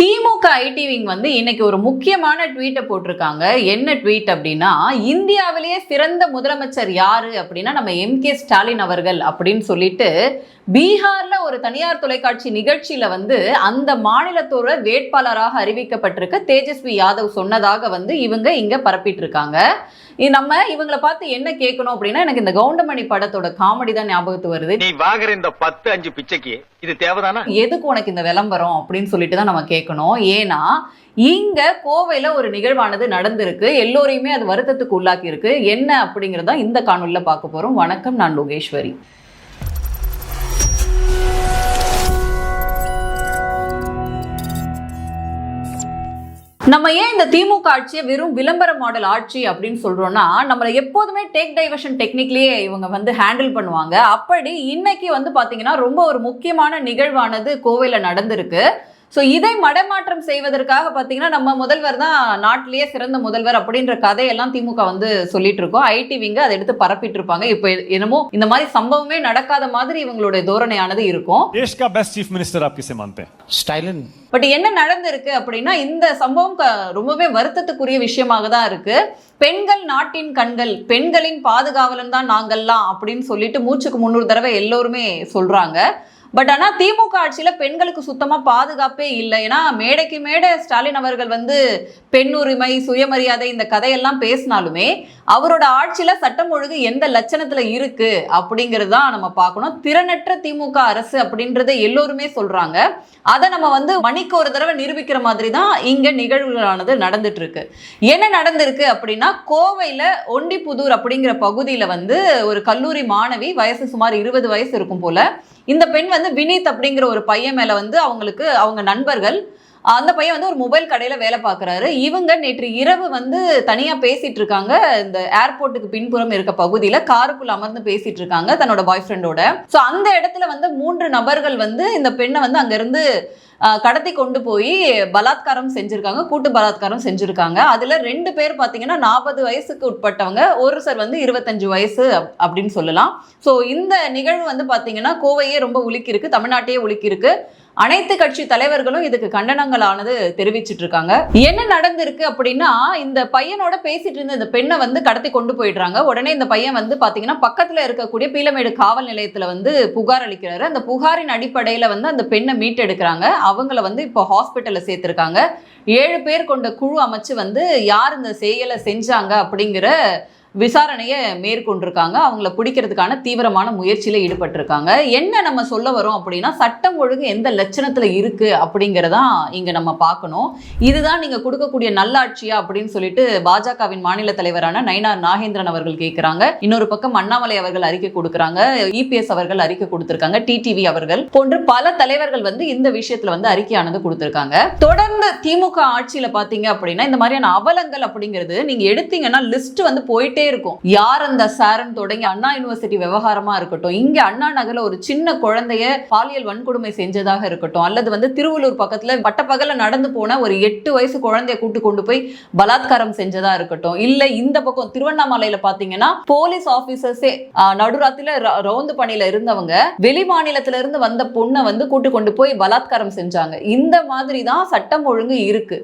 DMK IT wing வந்து இன்னைக்கு ஒரு முக்கியமான ட்வீட்டை போட்டிருக்காங்க. என்ன ட்வீட் அப்படின்னா இந்தியாவிலேயே சிறந்த முதலமைச்சர் யாரு அப்படின்னா நம்ம எம் கே ஸ்டாலின் அவர்கள் அப்படின்னு சொல்லிட்டு பீகார்ல ஒரு தனியார் தொலைக்காட்சி நிகழ்ச்சியில வந்து அந்த மாநிலத்தோட வேட்பாளராக அறிவிக்கப்பட்டிருக்க தேஜஸ்வி யாதவ் சொன்னதாக வந்து இவங்க இங்க பரப்பிட்டு இருக்காங்க நம்ம இவங்களை பார்த்து என்ன கேட்கணும் அப்படின்னா எனக்கு இந்த கவுண்டமணி படத்தோட காமெடி தான் ஞாபகத்து வருது. நீ வாங்குற இந்த பத்து அஞ்சு பிச்சைக்கு இது தேவைதானா? எதுக்கு உனக்கு இந்த விளம்பரம் அப்படின்னு சொல்லிட்டு தான் நம்ம கேட்கணும். ஏன்னா இங்க கோவையில ஒரு நிகழ்வானது நடந்திருக்கு. எல்லோரையுமே அது வருத்தத்துக்கு உள்ளாக்கி இருக்கு என்ன அப்படிங்கறத இந்த காணொலியில பார்க்க போறோம். வணக்கம் நான் லோகேஸ்வரி. நம்ம ஏன் இந்த திமுக ஆட்சியை வெறும் விளம்பர மாடல் ஆட்சி அப்படின்னு சொல்றோம்னா நம்மளை எப்போதுமே டேக் டைவர்ஷன் டெக்னிக்லயே இவங்க வந்து ஹேண்டில் பண்ணுவாங்க. அப்படி இன்னைக்கு வந்து பாத்தீங்கன்னா ரொம்ப ஒரு முக்கியமான நிகழ்வானது கோவையில் நடந்திருக்கு. ஸோ இதை மடமாற்றம் செய்வதற்காக பார்த்தீங்கன்னா நம்ம முதல்வர் தான் நாட்டிலேயே சிறந்த முதல்வர் அப்படின்ற கதையெல்லாம் திமுக வந்து சொல்லிட்டு இருக்கோம் ஐடி விங்க அதை எடுத்து பரப்பிட்டு இருப்பாங்க இப்போ என்னமோ இந்த மாதிரி சம்பவமே நடக்காத மாதிரி இவங்களுடைய தோரணையானது இருக்கும் देश का बेस्ट चीफ मिनिस्टर आप किसे मानते हैं स्टाइलन பட் என்ன நடந்திருக்கு அப்படின்னா இந்த சம்பவம் க- ரொம்பவே வருத்தத்துக்குரிய விஷயமாக தான் இருக்கு பெண்கள் நாட்டின் கண்கள் பெண்களின் பாதுகாவலன் தான் நாங்கள்லாம் அப்படின்னு சொல்லிட்டு மூச்சுக்கு முன்னூறு தடவை எல்லோருமே சொல்றாங்க பட் ஆனால் திமுக ஆட்சியில் பெண்களுக்கு சுத்தமாக பாதுகாப்பே இல்லை. ஏன்னா மேடைக்கு மேடை ஸ்டாலின் அவர்கள் வந்து பெண் உரிமை சுயமரியாதை இந்த கதையெல்லாம் பேசினாலுமே அவரோட ஆட்சியில் சட்டம் ஒழுங்கு எந்த லட்சணத்தில் இருக்கு அப்படிங்கிறது தான் நம்ம பார்க்கணும். திறனற்ற திமுக அரசு அப்படின்றத எல்லோருமே சொல்கிறாங்க அதை நம்ம வந்து மணிக்கு ஒரு தடவை நிரூபிக்கிற மாதிரி தான் இங்கே நிகழ்வுகளானது நடந்துட்டு இருக்கு என்ன நடந்திருக்கு அப்படின்னா கோவையில் ஒண்டிப்புதூர் அப்படிங்கிற பகுதியில் வந்து ஒரு கல்லூரி மாணவி வயசு சுமார் இருபது வயசு இருக்கும் போல இந்த பெண் வந்து வினீத் அப்படிங்கிற ஒரு பையன் மேல வந்து அவங்களுக்கு அவங்க நண்பர்கள் அந்த பையன் வந்து ஒரு மொபைல் கடையில வேலை பார்க்கறாரு. இவங்க நேற்று இரவு வந்து தனியா பேசிட்டு இருக்காங்க. இந்த ஏர்போர்ட்டுக்கு பின்புறம் இருக்க பகுதியில காருக்குள்ள அமர்ந்து பேசிட்டு இருக்காங்க தன்னோட பாய் ஃப்ரெண்டோட ஸோ அந்த இடத்துல வந்து மூன்று நபர்கள் வந்து இந்த பெண்ணை வந்து அங்கேருந்து கடத்தி கொண்டு போய் பலாத்காரம் செஞ்சிருக்காங்க கூட்டு பலாத்காரம் செஞ்சிருக்காங்க. அதுல ரெண்டு பேர் பாத்தீங்கன்னா நாற்பது வயசுக்கு உட்பட்டவங்க ஒரு சார் வந்து இருபத்தஞ்சு வயசு அப்படின்னு சொல்லலாம். ஸோ இந்த நிகழ்வு வந்து பாத்தீங்கன்னா கோவையே ரொம்ப உலுக்கி இருக்கு தமிழ்நாட்டையே உலுக்கி இருக்கு அனைத்து கட்சி தலைவர்களும் இதுக்கு கண்டனங்களானது தெரிவிச்சிட்டு இருக்காங்க என்ன நடந்திருக்கு அப்படின்னா இந்த பையனோட பேசிட்டு இருந்த இந்த பெண்ணை வந்து கடத்தி கொண்டு போயிடுறாங்க. உடனே இந்த பையன் வந்து பாத்தீங்கன்னா பக்கத்துல இருக்கக்கூடிய பீலமேடு காவல் நிலையத்துல வந்து புகார் அளிக்கிறாரு. அந்த புகாரின் அடிப்படையில வந்து அந்த பெண்ணை மீட்டெடுக்கிறாங்க. அவங்கள வந்து இப்போ ஹாஸ்பிட்டல்ல சேர்த்திருக்காங்க. ஏழு பேர் கொண்ட குழு அமைச்சு வந்து யார் இந்த செயலை செஞ்சாங்க அப்படிங்கிற விசாரணையை மேற்கொண்டிருக்காங்க. அவங்கள பிடிக்கிறதுக்கான தீவிரமான முயற்சியில் ஈடுபட்டிருக்காங்க. என்ன நம்ம சொல்ல வரோம் அப்படின்னா சட்டம் ஒழுங்கு எந்த லட்சணத்தில் இருக்குது அப்படிங்கிறதா இங்கே நம்ம பார்க்கணும். இதுதான் நீங்கள் கொடுக்கக்கூடிய நல்லாட்சியா அப்படின்னு சொல்லிட்டு பாஜகவின் மாநில தலைவரான நயினார் நாகேந்திரன் அவர்கள் கேட்கிறாங்க இன்னொரு பக்கம் அண்ணாமலை அவர்கள் அறிக்கை கொடுக்குறாங்க. இபிஎஸ் அவர்கள் அறிக்கை கொடுத்திருக்காங்க. டிடிவி அவர்கள் போன்று பல தலைவர்கள் வந்து இந்த விஷயத்துல வந்து அறிக்கையானது கொடுத்திருக்காங்க. தொடர்ந்து திமுக ஆட்சியில பாத்தீங்க அப்படின்னா இந்த மாதிரியான அவலங்கள் அப்படிங்கிறது நீங்க எடுத்தீங்கன்னா லிஸ்ட் வந்து போயிட்டே இருக்கும். யார் அந்த சாரன் தொடங்கி அண்ணா யூனிவர்சிட்டி விவகாரமா இருக்கட்டும் இங்க அண்ணா நகர்ல ஒரு சின்ன குழந்தைய பாலியல் வன்கொடுமை செஞ்சதாக இருக்கட்டும் அல்லது வந்து திருவள்ளூர் பக்கத்துல பட்டப்பகல நடந்து போன ஒரு எட்டு வயசு குழந்தைய கூட்டு கொண்டு போய் பலாத்காரம் செஞ்சதா இருக்கட்டும் இல்ல இந்த பக்கம் திருவண்ணாமலையில பாத்தீங்கன்னா போலீஸ் ஆபீசர்ஸே நடுராத்திரில ரவுந்து ரோந்து பணியில இருந்தவங்க வெளி மாநிலத்துல இருந்து வந்த பொண்ணை வந்து கூட்டு கொண்டு போய் பலாத்காரம் செஞ்சாங்க. இந்த மாதிரி தான் சட்டம் ஒழுங்கு இருக்கு.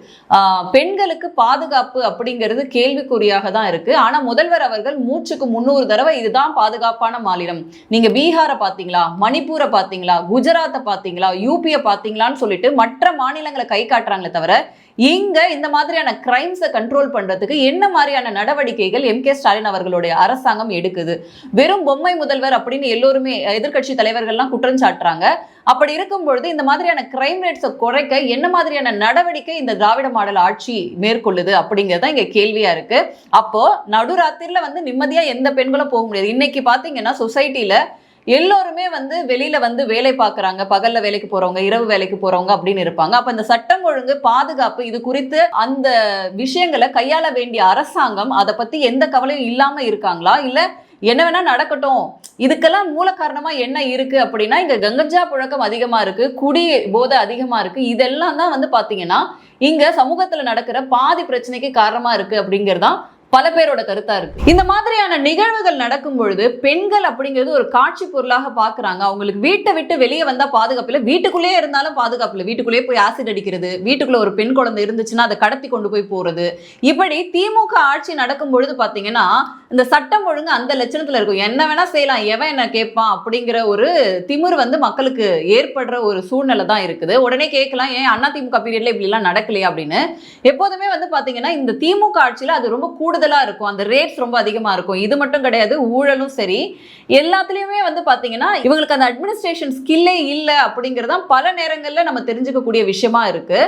பெண்களுக்கு பாதுகாப்பு அப்படிங்கிறது கேள்விக்குறியாக தான் இருக்கு. ஆனா முதல்வர் அவர்கள் மூச்சுக்கு முன்னூறு தடவை இதுதான் பாதுகாப்பான மாநிலம். நீங்க பீகாரை பாத்தீங்களா மணிப்பூரை பாத்தீங்களா குஜராத்தை பாத்தீங்களா யூபியை பாத்தீங்களான்னு சொல்லிட்டு மற்ற மாநிலங்களை கை காட்டுறாங்களே தவிர இங்க இந்த மாதிரியான கிரைம்ஸை கண்ட்ரோல் பண்றதுக்கு என்ன மாதிரியான நடவடிக்கைகள் எம் கே ஸ்டாலின் அவர்களுடைய அரசாங்கம் எடுக்குது? வெறும் பொம்மை முதல்வர் அப்படின்னு எல்லோருமே எதிர்க்கட்சி தலைவர்கள்லாம் குற்றம் சாட்டுறாங்க. அப்படி இருக்கும் பொழுது இந்த மாதிரியான கிரைம் ரேட்ஸை குறைக்க என்ன மாதிரியான நடவடிக்கை இந்த திராவிட மாடல் ஆட்சி மேற்கொள்ளுது அப்படிங்கிறது தான் இங்க கேள்வியா இருக்கு. அப்போ நடுராத்திரில வந்து நிம்மதியா எந்த பெண்களும் போக முடியாது. இன்னைக்கு பாத்தீங்கன்னா சொசைட்டில எல்லோருமே வந்து வெளியில வந்து வேலை பார்க்குறாங்க. பகல்ல வேலைக்கு போறவங்க இரவு வேலைக்கு போறவங்க அப்படின்னு இருப்பாங்க. அப்ப இந்த சட்டம் ஒழுங்கு பாதுகாப்பு இது குறித்து அந்த விஷயங்களை கையாள வேண்டிய அரசாங்கம் அதை பத்தி எந்த கவலையும் இல்லாம இருக்காங்களா? இல்ல என்ன வேணா நடக்கட்டும். இதுக்கெல்லாம் மூல காரணமா என்ன இருக்கு அப்படின்னா இங்க கங்கஞ்சா புழக்கம் அதிகமா இருக்கு குடி போதை அதிகமா இருக்கு. இதெல்லாம் தான் வந்து பாத்தீங்கன்னா இங்க சமூகத்துல நடக்கிற பாதி பிரச்சனைக்கு காரணமா இருக்கு அப்படிங்கறதுதான் பல பேரோட கருத்தா இருக்கு. இந்த மாதிரியான நிகழ்வுகள் நடக்கும் பொழுது பெண்கள் அப்படிங்கிறது ஒரு காட்சி பொருளாக பாக்குறாங்க. அவங்களுக்கு வீட்டை விட்டு வெளியே வந்தா பாதுகாப்பு வீட்டுக்குள்ளேயே இருந்தாலும் பாதுகாப்பு இல்லை வீட்டுக்குள்ளேயே போய் ஆசிட் அடிக்கிறது வீட்டுக்குள்ள ஒரு பெண் குழந்தை இருந்துச்சுன்னா அதை கடத்தி கொண்டு போய் போறது. இப்படி திமுக ஆட்சி நடக்கும் பொழுது பாத்தீங்கன்னா இந்த சட்டம் ஒழுங்கு அந்த லட்சணத்துல இருக்கும். என்ன வேணா செய்யலாம். எவன் என்ன கேட்பான் அப்படிங்கிற ஒரு திமிர் வந்து மக்களுக்கு ஏற்படுற ஒரு சூழ்நிலை தான் இருக்குது. உடனே கேட்கலாம் ஏன் அண்ணா திமுக பீரியட்ல இப்படி எல்லாம் நடக்கலையா? அப்படின்னு. எப்போதுமே வந்து பாத்தீங்கன்னா இந்த திமுக ஆட்சியில அது ரொம்ப கூடுதலா இருக்கும். அந்த ரேட்ஸ் ரொம்ப அதிகமா இருக்கும். இது மட்டும் கிடையாது ஊழலும் சரி. எல்லாத்துலயுமே வந்து பாத்தீங்கன்னா இவங்களுக்கு அந்த அட்மினிஸ்ட்ரேஷன் ஸ்கில்லே இல்லை அப்படிங்கறதான் பல நேரங்கள்ல நம்ம தெரிஞ்சுக்கக்கூடிய விஷயமா இருக்கு.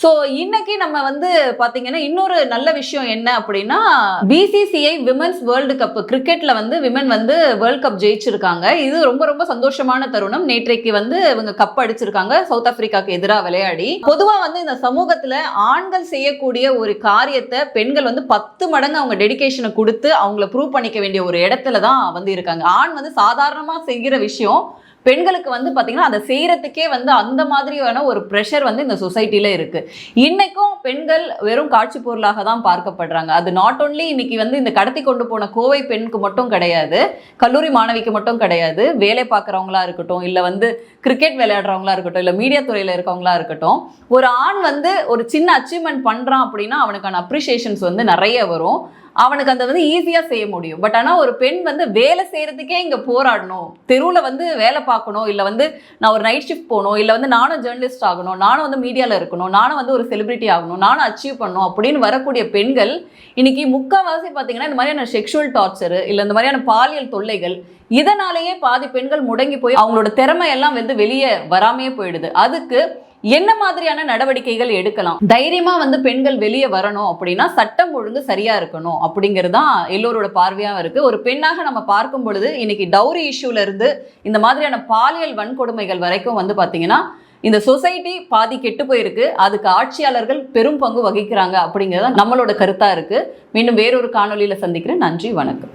ஸோ இன்னைக்கு நம்ம வந்து பார்த்தீங்கன்னா இன்னொரு நல்ல விஷயம் என்ன அப்படின்னா பிசிசிஐ விமன்ஸ் வேர்ல்டு கப் கிரிக்கெட்ல வந்து விமன் வந்து வேர்ல்டு கப் ஜெயிச்சிருக்காங்க. இது ரொம்ப ரொம்ப சந்தோஷமான தருணம். நேற்றைக்கு வந்து இவங்க கப் அடிச்சிருக்காங்க. சவுத் ஆப்பிரிக்காக்கு எதிராக விளையாடி. பொதுவாக வந்து இந்த சமூகத்தில் ஆண்கள் செய்யக்கூடிய ஒரு காரியத்தை பெண்கள் வந்து பத்து மடங்கு அவங்க டெடிகேஷனை கொடுத்து அவங்கள ப்ரூவ் பண்ணிக்க வேண்டிய ஒரு இடத்துல தான் வந்து இருக்காங்க. ஆண் வந்து சாதாரணமாக செய்கிற விஷயம் பெண்களுக்கு வந்து பார்த்திங்கன்னா அதை செய்கிறதுக்கே வந்து அந்த மாதிரியான ஒரு ப்ரெஷர் வந்து இந்த சொசைட்டியில் இருக்குது இன்றைக்கும் பெண்கள் வெறும் காட்சி பொருளாக தான் பார்க்கப்படுறாங்க. அது நாட் ஓன்லி இன்னைக்கு வந்து இந்த கடத்தி கொண்டு போன கோவை பெண்ணுக்கு மட்டும் கிடையாது கல்லூரி மாணவிக்கு மட்டும் கிடையாது வேலை பார்க்குறவங்களா இருக்கட்டும் இல்லை வந்து கிரிக்கெட் விளையாடுறவங்களா இருக்கட்டும் இல்லை மீடியா துறையில் இருக்கவங்களா இருக்கட்டும் ஒரு ஆண் வந்து ஒரு சின்ன அச்சீவ்மெண்ட் பண்ணுறான் அப்படின்னா அவனுக்கான அப்ரிஷியேஷன்ஸ் வந்து நிறைய வரும். அவனுக்கு அந்த வந்து ஈஸியாக செய்ய முடியும். பட் ஆனால் ஒரு பெண் வந்து வேலை செய்கிறதுக்கே இங்கே போராடணும். தெருவில் வந்து வேலை பார்க்கணும். இல்லை வந்து நான் ஒரு நைட் ஷிஃப்ட் போகணும். இல்லை வந்து நானும் ஜேர்னலிஸ்ட் ஆகணும். நானும் வந்து மீடியாவில் இருக்கணும். நானும் வந்து ஒரு செலிபிரிட்டி ஆகணும். நானும் அச்சீவ் பண்ணணும் அப்படின்னு வரக்கூடிய பெண்கள் இன்னைக்கு முக்கால்வாசி பார்த்தீங்கன்னா இந்த மாதிரியான செக்ஷுவல் டார்ச்சர் இல்லை இந்த மாதிரியான பாலியல் தொல்லைகள் இதனாலேயே பாதி பெண்கள் முடங்கி போய் அவங்களோட திறமையெல்லாம் வந்து வெளியே வராமையே போயிடுது. அதுக்கு என்ன மாதிரியான நடவடிக்கைகள் எடுக்கலாம்? தைரியமா வந்து பெண்கள் வெளியே வரணும் அப்படின்னா சட்டம் ஒழுங்கு சரியா இருக்கணும் அப்படிங்கிறது தான் எல்லோரோட பார்வையாக இருக்கு. ஒரு பெண்ணாக நம்ம பார்க்கும் பொழுது இன்னைக்கு டவுரி இஷ்யூல இருந்து இந்த மாதிரியான பாலியல் வன்கொடுமைகள் வரைக்கும் வந்து பாத்தீங்கன்னா இந்த சொசைட்டி பாதி கெட்டு போயிருக்கு. அதுக்கு ஆட்சியாளர்கள் பெரும் பங்கு வகிக்கிறாங்க அப்படிங்கிறது நம்மளோட கருத்தா இருக்கு. மீண்டும் வேறொரு காணொலியில சந்திக்கிறேன். நன்றி வணக்கம்.